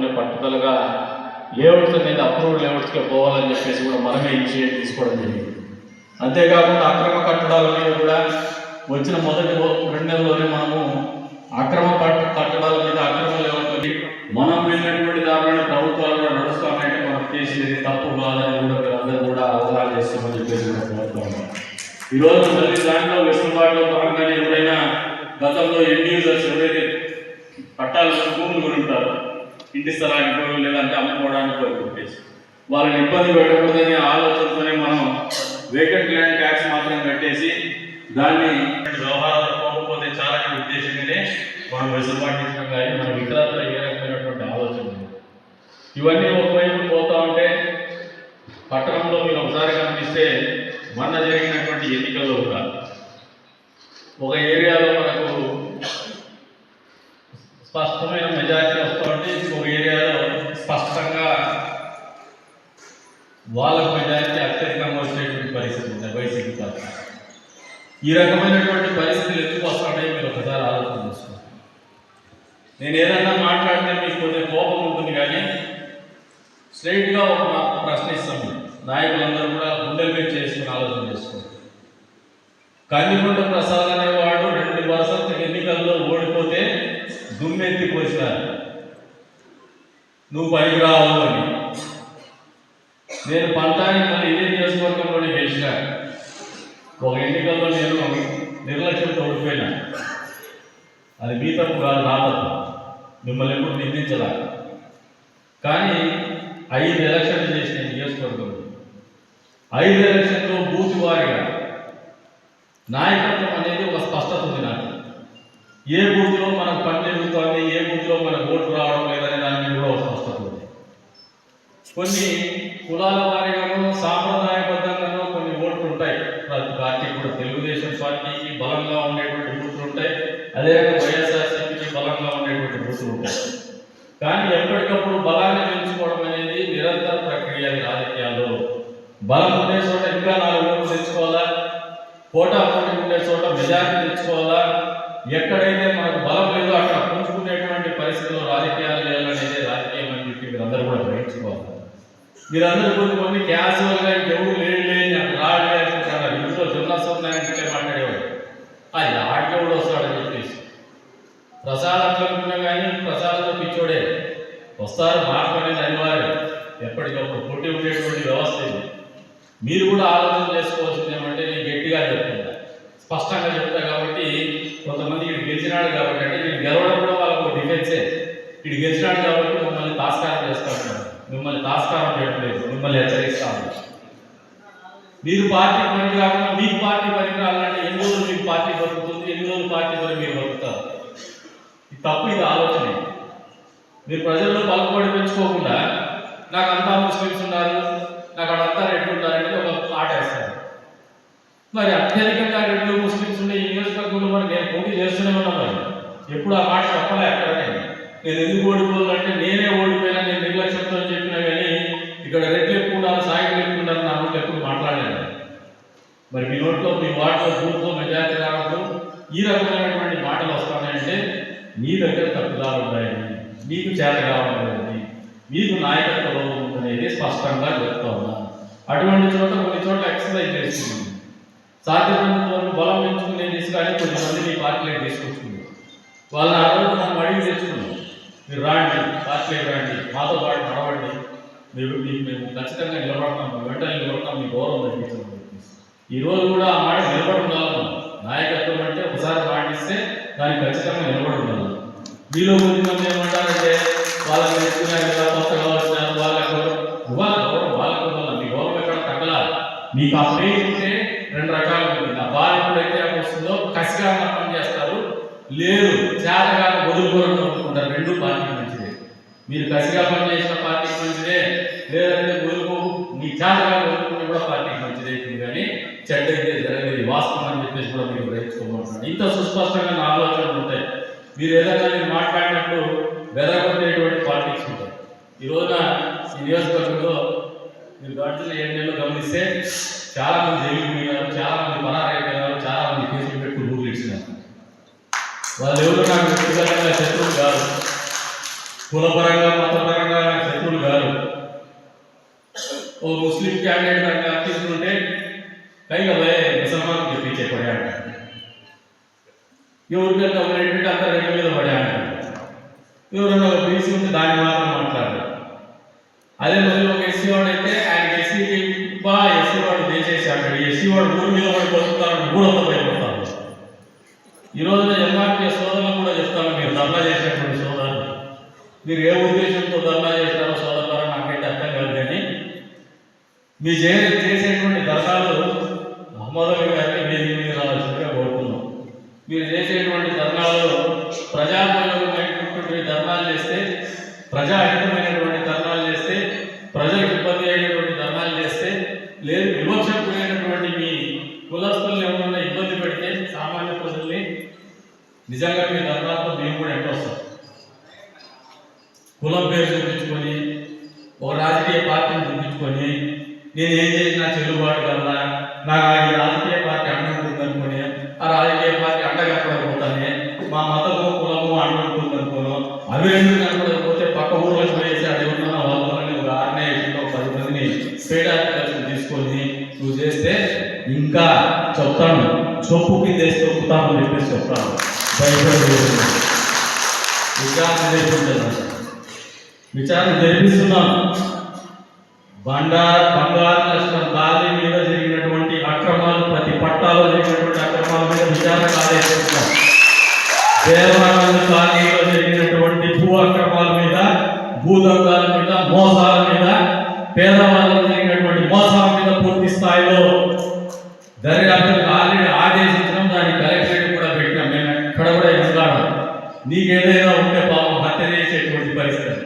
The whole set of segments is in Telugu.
ఉండకూడదనే పట్టుదలగా లేఅవుట్స్ అనేది అప్రూవ్డ్ లేఅవుట్స్కే పోవాలని చెప్పేసి కూడా మనమే ఇనిషియేట్ తీసుకోవడం జరిగింది. అంతేకాకుండా అక్రమ కట్టడాల మీద కూడా వచ్చిన మొదటి రెండు నెలల్లోనే మనము అక్రమ పట్ట కట్టడాల మీద అక్రమ లేవకొని మనం వెళ్ళినటువంటి దానిలో ప్రభుత్వాలు కూడా నడుస్తామంటే మనం చేసేది తప్పు కాదని కూడా అందరూ కూడా అవగాహన చేస్తామని చెప్పేసి కూడా ఈ రోజు ప్రతి దాంట్లో వెసులుబాటులో భాగంగానే ఎవరైనా గతంలో ఎండ్ యూజర్స్ ఎవరైతే పట్టాల్సిన భూములు ఉంటారు ఇంటి స్థలానికి పోయి లేదంటే అమ్ముకోవడానికి పోయి కొట్టేసి వాళ్ళని ఇబ్బంది పెట్టకూడదనే ఆలోచనతోనే మనం వేకెంట్ ల్యాండ్ ట్యాక్స్ మాత్రం కట్టేసి దాన్ని వ్యవహారాలు పోకపోతే చాలా ఉద్దేశంగానే మనం వెసులుబాటు ఇచ్చడం కానీ మన ఇతరత్ర ఏ రకమైనటువంటి ఆలోచన ఇవన్నీ ఒకవైపు పోతా ఉంటే పట్టణంలో మీరు ఒకసారి కనిపిస్తే మొన్న జరిగినటువంటి ఎన్నికల్లో కూడా ఒక ఏరియాలో మనకు స్పష్టమైన మెజారిటీ వస్తూ ఉంటే ఇంకొక ఏరియాలో స్పష్టంగా వాళ్ళకు మెజారిటీ అత్యధికంగా వచ్చేటువంటి పరిస్థితి ఉంది? వైసీపీ పార్టీ ఈ రకమైనటువంటి పరిస్థితులు ఎందుకు వస్తున్నాయి మీరు ఒకసారి ఆలోచన చేసుకోండి. నేను ఏదన్నా మాట్లాడితే మీకు కొంచెం కోపం ఉంటుంది కానీ స్ట్రైట్గా ఒక మా- ప్రశ్న ఇస్తాం నాయకులందరూ కూడా గుండెల మీద చేసుకుని ఆలోచన చేసుకోండి. కందికొండ ప్రసాద్ అనేవాడు రెండు వరుసల ఎన్నికల్లో ఓడిపోతే దుమ్మెత్తి పోసినారు నువ్వు పనికిరావు అని. నేను పంటానికి మళ్ళీ ఇదే నియోజకవర్గంలోనే గెలిచిన. ఒక ఎన్నికల్లో నేను నిర్లక్ష్యంతో ఓడిపోయినా అది మీ తప్పు కాదు నా తప్పు. మిమ్మల్ని ఎప్పుడు నిందించదా కానీ ఐదు ఎలక్షన్లు చేసిన నియోజకవర్గంలో ఐదు ఎలక్షన్లో బూత్ వారిగా నాయకత్వం అనేది ఒక స్పష్టత ఉంది నాకు. ఏ బూత్లో మనకు పని జరుగుతోంది ఏ బూత్లో మనకు ఓటు రావడం లేదనే దాని మీద కూడా ఒక స్పష్టత ఉంది. కొన్ని కులాల వారీగాను సాంప్రదాయబద్ధంగాను కొన్ని ఓట్లు ఉంటాయి. ప్రతి పార్టీ కూడా తెలుగుదేశం పార్టీకి బలంగా ఉండేటువంటి బూతులు ఉంటాయి. అదేవిధంగా వైఎస్ఆర్సీపీకి బలంగా ఉండేటువంటి బూతులు ఉంటాయి. కానీ ఎప్పటికప్పుడు బలాన్ని పెంచుకోవడం అనేది నిరంతర ప్రక్రియ రాజకీయాల్లో. బలం ఉండే చోట ఇంకా నాలుగు ఓట్లు తెచ్చుకోవాలా? కోటా పోటీ ఉండే చోట మెజార్టీ తెచ్చుకోవాలా? ఎక్కడైతే మనకు బలం లేదో అక్కడ పుంజుకునేటువంటి పరిస్థితుల్లో రాజకీయాలు చేయాలనేది రాజకీయం అని చెప్పి అందరూ కూడా గ్రహించుకోవాలి. మీరందరూ కొన్ని కొన్ని క్యాజువల్గా ఎవరు లేడు లేని అక్కడ రాడు ఇంట్లో జొన్న మాట్లాడేవాడు. అది ఆడికెవడు వస్తాడని చెప్పేసి. ప్రసాద్ అనుకున్నా కానీ ప్రసాదంలో పిచ్చోడే. వస్తారు మాట్లాడేది అనివార్యం. ఎప్పటికప్పుడు పోటీ ఉండేటువంటి వ్యవస్థ ఇది. మీరు కూడా ఆలోచన చేసుకోవాల్సింది ఏమంటే నేను గట్టిగా చెప్తున్నా. స్పష్టంగా చెప్తా కాబట్టి కొంతమంది ఇటు గెలిచినాడు కాబట్టి అంటే నేను గెలవడం కూడా వాళ్ళకు డిఫెన్సే ఇటు గెలిచినాడు కాబట్టి మమ్మల్ని తాస్కారం చేస్తాడు మిమ్మల్ని తాస్కారం చేయట్లేదు మిమ్మల్ని హెచ్చరిస్తాను మీరు పార్టీ పనికి రాకుండా మీ పార్టీ పనికి రావాలంటే ఎన్ని రోజులు మీకు పార్టీ బతుకుతుంది ఎన్ని రోజులు పార్టీ పని మీరు బతుకుతారు? ఇది తప్పు ఇది ఆలోచన. మీరు ప్రజల్లో పలుకుబడి పెంచుకోకుండా నాకు అంతా ముస్లిమ్స్ ఉన్నారు నాకు అక్కడంతా రెడ్లు ఉన్నారు ఒక ఆట వేస్తారు. మరి అత్యధికంగా రెడ్లు ముస్లిమ్స్ ఉండే ఈ నియోజకవర్గంలో మరి నేను పోటీ చేస్తూనే ఉన్నాను మరి. ఎప్పుడు ఆ మాట చెప్పలే అక్కడ నేను నేను ఎందుకు ఓడిపోవాలంటే నేనే వాటిలో బూత్లో మెజారిటీ రావడం ఈ రకమైనటువంటి మాటలు వస్తున్నాయంటే మీ దగ్గర తప్పుదాలు ఉన్నాయని మీకు చేత కావడం మీకు నాయకత్వ లోపం ఉందనేది స్పష్టంగా చెప్తా ఉన్నాను అటువంటి చోట కొన్ని చోట్ల ఎక్సర్సైజ్ చేస్తున్నాను సాధ్యమైనంత వరకు బలం పెంచుకునే తీసుకొని కొంతమంది మీ పార్టీలోకి తీసుకొచ్చుకుంది. వాళ్ళని ఆ రోజు మనం అడిగి తెచ్చుకున్నాం. మీరు రాండి పార్టీలోకి రాండి. మాతో పాటు నడవండి. మీరు మీకు మేము ఖచ్చితంగా నిలబడతాం. వెంటనే నిలబడతాం. మీ గౌరవం తగ్గించండి ఈ రోజు కూడా ఆ మాట నిలబడి ఉండాలి నాయకత్వం అంటే ఒకసారి మాట ఇస్తే దానికి ఖచ్చితంగా నిలబడి ఉండాలి మీలో కొంతమంది ఏమంటారంటే వాళ్ళకి నేర్చుకున్నారు కదా కొత్తగా వచ్చినారు వాళ్ళకు ఇవ్వాలి వాళ్ళకు మీ గౌరవం ఎక్కడ తగ్గలాలి. మీకు ఆ పేరు ఉంటే రెండు రకాలు ఉంటుంది. ఆ బాధ ఎప్పుడైతే వస్తుందో కసిగా పని చేస్తారు. లేదు చేతగా వదులుకోవడం అనుకుంటారు రెండు పార్టీ మంచిదే మీరు కసిగా పనిచేసిన పార్టీ మంచిదే లేదంటే వదులుకో మీ చేతగా సుస్పష్టంగా నా ఆలోచనలు ఉంటాయి. మీరు ఏదైనా మీరు మాట్లాడినప్పుడు వెదరగొట్టేటువంటి పాలిటిక్స్ ఉంటాయి. ఈ రోజున ఈ నియోజకవర్గంలో మీరు గడిచిన ఏడు గమనిస్తే చాలా మంది జైలుకి పోయినారు చాలా మంది పరారైపోయినారు చాలా మంది కేసులు పెట్టుకుని ఊరు ఇచ్చినారు వాళ్ళు ఎవరు నాకు వ్యక్తిగతంగా శత్రువులు కాదు. కులపరంగా మతపరంగా నాకు శత్రువులు కాదు. ఓ ముస్లిం క్యాండిడేట్ నాకు తీసుకుంటే కైగా పోయే ముసల్మాన్ చెప్పించే అంటారు ఎవరికైనా ఒక రెండు అంతా రెండు మీద పడాడు ఎవరన్నా ఒక బీసీ ఉంటే దాని మాత్రం మాట్లాడారు అదే మరి ఒక ఎస్సీ వాడు అయితే ఆయన ఎస్సీకి బా ఎస్సీ వాడు చేసేసాడు ఎస్సీ వాడు ఊరి మీద వాడు బతుకుతాడు మూడొంత భయపడతాడు. ఈ రోజున ఎంఆర్పీ సోదరులు కూడా చెప్తాను మీరు ధర్నా చేసినటువంటి సోదరులు. మీరు ఏ ఉద్దేశంతో ధర్నా చేస్తారో సోదరులారా నాకైతే అర్థం కాదు కానీ మీ చే ప్రజాపయోగమైనటువంటి ధర్నాలు చేస్తే ప్రజాహితమైనటువంటి కింద చెప్పేసి చెప్తాను భయపడి విచారణ చేస్తుంటాను విచారణ జరిపిస్తున్నాను బండార్ బంగారు నష్టం దాని మీద జరిగినటువంటి అక్రమాలు ప్రతి పట్టాలో జరిగినటువంటి అక్రమాల మీద విచారణ ఆదేశిస్తున్నాం. దేవాలయం కాలనీలో జరిగినటువంటి భూ అక్రమాల మీద భూదందాల మీద మోసాల మీద పేద జరిగినటువంటి మోసాల మీద పూర్తి స్థాయిలో దర్యాప్తు ఆల్రెడీ ఆదేశించడం దాని కలెక్టరేట్ కూడా పెట్టినాం మేము ఎక్కడ కూడా ఎదురాడం నీకు ఏదైనా ఉంటే పాపం హత్య చేసేటువంటి పరిస్థితి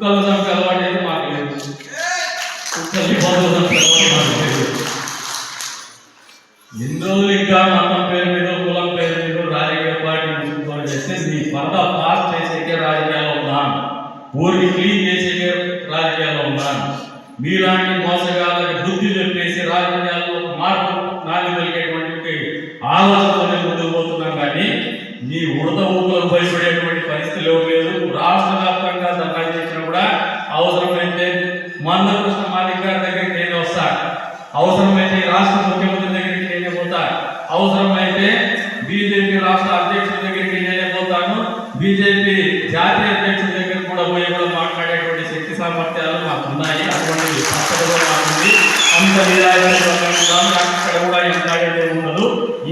కుక్కలు చంపే అలవాటు అయితే మాకు లేదు. కుక్కల్ని పనులు చంపే అలవాటు మాకు లేదు. ఎన్ని రోజులు ఇంకా మతం పేరు మీద కులం పేరు మీద రాజకీయ పార్టీ చూసుకొని చేస్తే నీ పరద పాస్ చేసేకే రాజకీయాల్లో ఉన్నాను ఊరికి క్లీన్ చేసేకే రాజకీయాల్లో ఉన్నాను మీలాంటి మోసగాళ్ళకి బుద్ధి చెప్పేసి రాజకీయాల్లో మార్పు నాలుగు కలిగేటువంటి ఆలోచనతోనే ముందుకు పోతున్నాం. కానీ నీ ఉడత ఊపులకు భయపడేటువంటి పరిస్థితి లేదు.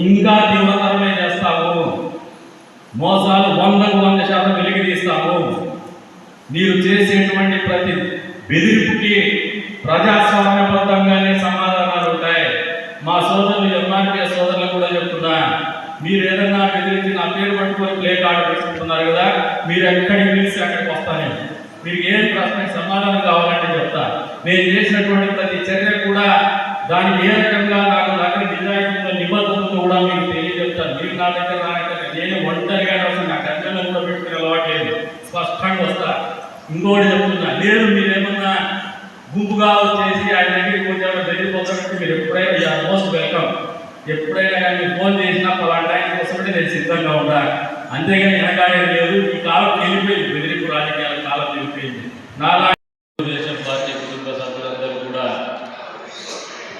ఇంకా తీవ్రతరమే చేస్తాము మోసాలు వందకు వంద శాతం వెలికి తీస్తాము మీరు చేసేటువంటి ప్రతి బెదిరింపుకి ప్రజాస్వామ్యబద్ధంగానే సమాధానాలు ఉంటాయి. మా సోదరులు ఎంఆర్పీ సోదరులు కూడా చెప్తున్నా మీరు ఏదన్నా బెదిరించి నా పేరు పట్టుకొని ప్లే కార్డు పెట్టుకుంటున్నారు కదా మీరు ఎక్కడికి పిలిచి అక్కడికి వస్తాను మీకు ఏం ప్రశ్నకి సమాధానం కావాలంటే చెప్తా. నేను చేసినటువంటి ప్రతి చర్య కూడా దానికి ఏ రకంగా ఇంకోటి చెప్తున్నా. లేదు మీరేమన్నా గుంపుగా వచ్చేసి ఆయన దగ్గరికి కొంచెం బెదిరిపోతారంటే మీరు ఎప్పుడైనా యూ మోస్ట్ వెల్కమ్. ఎప్పుడైనా కానీ ఫోన్ చేసినా పలాంటి ఆయన కోసమంటే నేను సిద్ధంగా ఉండాలి అంతేగాని వెనకాయ లేదు. ఈ కాలం వెళ్ళిపోయింది బెదిరింపు రాజకీయాల కాలం వెళ్ళిపోయింది నాలా తెలుగుదేశం పార్టీ కుటుంబ సభ్యులందరూ కూడా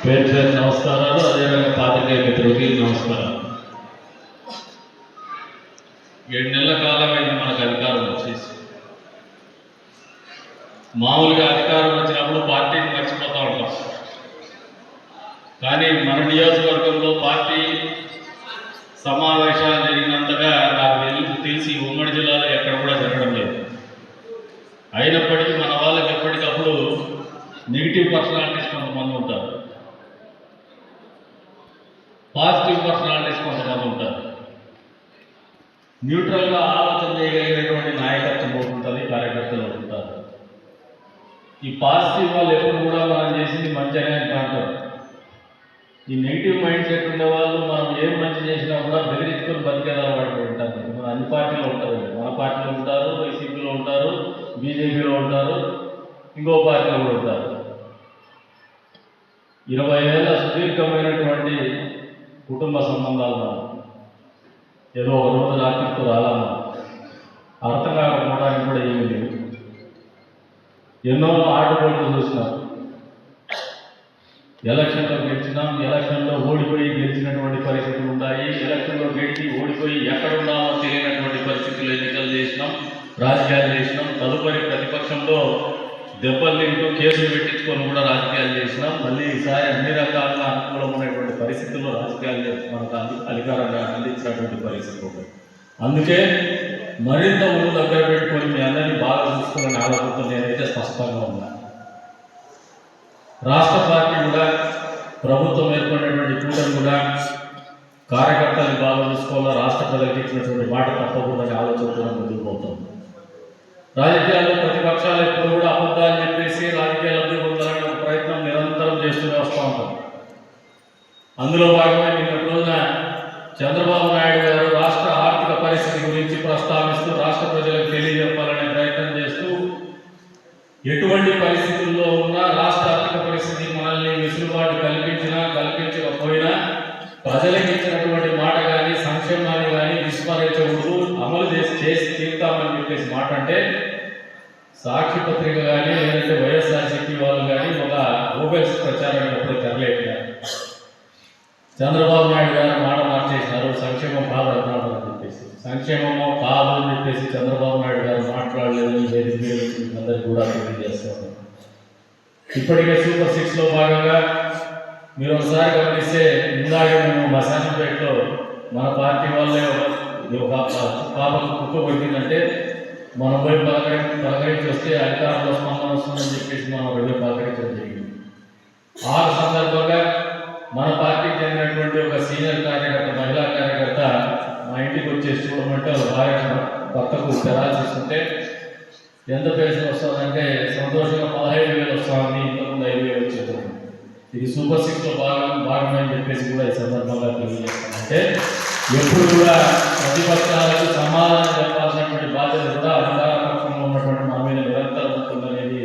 పేరు పేరు నమస్కారాలు. అదేవిధంగా పాత్రికేయ మిత్రులకి నమస్కారాలు. మామూలుగా అధికారం వచ్చినప్పుడు పార్టీని మర్చిపోతూ ఉంటాం. కానీ మన నియోజకవర్గంలో పార్టీ సమావేశాలు జరిగినంతగా నాకు తెలిసి ఉమ్మడి జిల్లాలో ఎక్కడ కూడా జరగడం లేదు. అయినప్పటికీ మన వాళ్ళకి ఎప్పటికప్పుడు నెగిటివ్ పర్సనాలిటీస్ కొంతమంది ఉంటారు. పాజిటివ్ పర్సనాలిటీస్ కొంతమంది ఉంటారు. న్యూట్రల్గా ఆలోచన చేయగలిగినటువంటి నాయకత్వం ఉంటుంది కార్యకర్తలు. ఈ పాజిటివ్ వాళ్ళు ఎప్పుడు కూడా మనం చేసింది మంచిగానే అంటారు. ఈ నెగిటివ్ మైండ్ సెట్ ఉండే వాళ్ళు మనం ఏం మంచి చేసినా కూడా బెదిరించుకొని బతికేదా ఉంటారు. మన అన్ని పార్టీలో ఉంటారు మన పార్టీలో ఉంటారు వైసీపీలో ఉంటారు బీజేపీలో ఉంటారు ఇంకో పార్టీలో కూడా ఉంటారు. ఇరవై ఏళ్ళ సుదీర్ఘమైనటువంటి కుటుంబ సంబంధాలు మనం. ఏదో ఒక రోజు రాత్రితో రాలన్నా అర్థం కాకపోవడానికి కూడా ఏమీ లేదు. ఎన్నో ఆటపోట్లు చూసినాం ఎలక్షన్లో గెలిచినాం ఎలక్షన్లో ఓడిపోయి గెలిచినటువంటి పరిస్థితులు ఉన్నాయి ఎలక్షన్లో గెలిచి ఓడిపోయి ఎక్కడున్నామో తెలియనటువంటి పరిస్థితులు ఎన్నికలు చేసినాం రాజకీయాలు చేసినాం. తదుపరి ప్రతిపక్షంలో దెబ్బలు తింటూ కేసులు పెట్టించుకొని కూడా రాజకీయాలు చేసినాం. మళ్ళీ ఈసారి అన్ని రకాలుగా అనుకూలమైనటువంటి పరిస్థితుల్లో రాజకీయాలు మనకు అంది అధికారంగా అందించినటువంటి పరిస్థితి అందుకే మరింత ఊరు దగ్గర పెట్టుకొని మీ అందరినీ బాగా చూసుకోవాలని ఆలోచనతో నేనైతే స్పష్టంగా ఉన్నాను రాష్ట్ర పార్టీ కూడా ప్రభుత్వం ఏర్పడినటువంటి కూటమి కూడా కార్యకర్తలు బాగా చూసుకోవాలా రాష్ట్ర ప్రజలకు ఇచ్చినటువంటి మాట తప్పకుండా ఆలోచనతో ముందుకు పోతుంది. రాజకీయాల్లో ప్రతిపక్షాలు ఎప్పుడు కూడా అబద్ధాలు చెప్పేసి రాజకీయ లబ్ధి పొందాలనే ఒక ప్రయత్నం నిరంతరం చేస్తూనే వస్తూ ఉంటాం. అందులో భాగమే నిన్నటి రోజున చంద్రబాబు నాయుడు గారు రాష్ట్ర పరిస్థితి గురించి ప్రస్తావిస్తూ రాష్ట్ర ప్రజలకు తెలియజెప్పాలనే ప్రయత్నం చేస్తూ ఎటువంటి పరిస్థితుల్లో ఉన్నా రాష్ట్ర ఆర్థిక పరిస్థితి మనల్ని వెసులుబాటు కల్పించినా కల్పించకపోయినా ప్రజలకు ఇచ్చినటువంటి మాట కానీ సంక్షేమాన్ని కానీ విస్మరించకూడదు. అమలు చేసి చేసి తీరుతామని చెప్పేసి మాట అంటే సాక్షి పత్రిక కానీ లేదంటే వైఎస్ఆర్సీపీ వాళ్ళు కానీ ఒక ఓపెన్స్ ప్రచారానికి ఎప్పుడు తెరలేదు చంద్రబాబు నాయుడు గారు మాట మార్చేసినారు సంక్షేమం కాదు అన్నారు అని చెప్పేసి సంక్షేమము కాదు చంద్రబాబు నాయుడు గారు మాట్లాడలేదని వేదిక అందరికీ కూడా తెలియజేస్తాను ఇప్పటికే సూపర్ సిక్స్లో భాగంగా మీరు ఒకసారి గమనిస్తే ఇందాక మేము మసానంపేటలో మన పార్టీ వాళ్ళే ఒక- ఒక పా- పాపకు కుక్క మనం పోయి పలకరి పలకరించి వస్తే అధికారంలో స్పందన వస్తుందని చెప్పేసి మనం ఒక పోయి పలకరించడం జరిగింది. ఆ సందర్భంగా మన పార్టీకి చెందినటువంటి ఒక సీనియర్ కార్యకర్త మహిళా కార్యకర్త ఇంటికి వచ్చేసి చూడమంటే భార్య భర్తకు పెరాల్సిస్ ఉంటే ఎంత పెన్షన్ వస్తుందంటే సంతోషంగా పదహైదు వేలు వస్తుంది ఇంతకుముందు ఐదు వేలు వచ్చేది ఇది సూపర్ సిక్స్లో భాగం భాగమని చెప్పేసి కూడా ఈ సందర్భంగా తెలియజేస్తానంటే ఎప్పుడు కూడా ప్రతిపక్షాలకు సమాధానం చెప్పాల్సినటువంటి బాధ్యత కూడా అధికార పక్షంలో ఉన్నటువంటి మా మీద నిరంతరం ఉంటుందనేది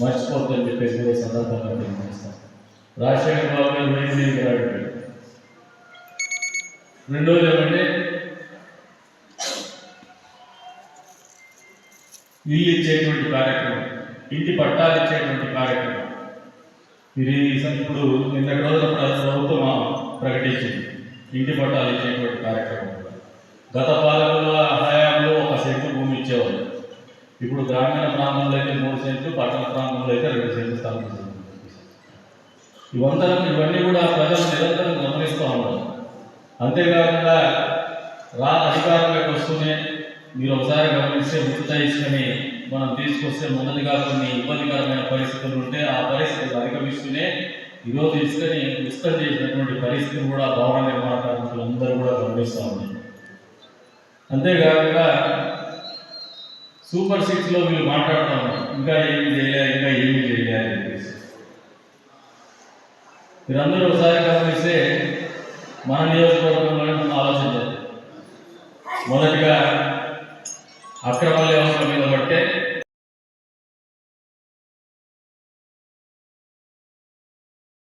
మర్చిపోతుందని చెప్పేసి కూడా ఈ సందర్భంగా తెలియజేస్తాం రాజశేఖర్ బాబు గారు వేడి రెండోది ఏమంటే ఇల్లు ఇచ్చేటువంటి కార్యక్రమం ఇంటి పట్టాలు ఇచ్చేటువంటి కార్యక్రమం. ఇది ఇప్పుడు నిన్నటి రోజుల ప్రభుత్వం ప్రకటించింది. ఇంటి పట్టాలు ఇచ్చేటువంటి కార్యక్రమం. గత పాలకుల హయాంలో ఒక సెంటు భూమి ఇచ్చేవాళ్ళు. ఇప్పుడు గ్రామీణ ప్రాంతంలో అయితే మూడు సెంట్లు పట్టణ ప్రాంతంలో అయితే రెండు సెంట్లు స్థలం ఇవంతా ఇవన్నీ కూడా ప్రజలు నిరంతరం గమనిస్తూ ఉన్నారు. అంతేకాకుండా రా అధికారంలోకి వస్తూనే మీరు ఒకసారి గమనిస్తే ఉచిత ఇసుకని మనం తీసుకొస్తే మొదటిగా కొన్ని ఇబ్బందికరమైన పరిస్థితులు ఉంటే ఆ పరిస్థితులు అధిగమిస్తూనే ఈరోజు ఇసుకని ఇసుక చేసినటువంటి పరిస్థితులు కూడా భవన నిర్మాణ కార్మికులు అందరూ కూడా గమనిస్తూ ఉన్నారు. అంతేకాకుండా సూపర్ సిక్స్లో మీరు మాట్లాడుతూ ఉన్నారు. ఇంకా ఏమి చేయలే ఇంకా ఏమి చేయలే అని చెప్పేసి. మీరందరూ ఒకసారి గమనిస్తే మన నియోజకవర్గంలో ఆలోచించారు మొదటిగా అక్రమ లేవల మీద పట్టే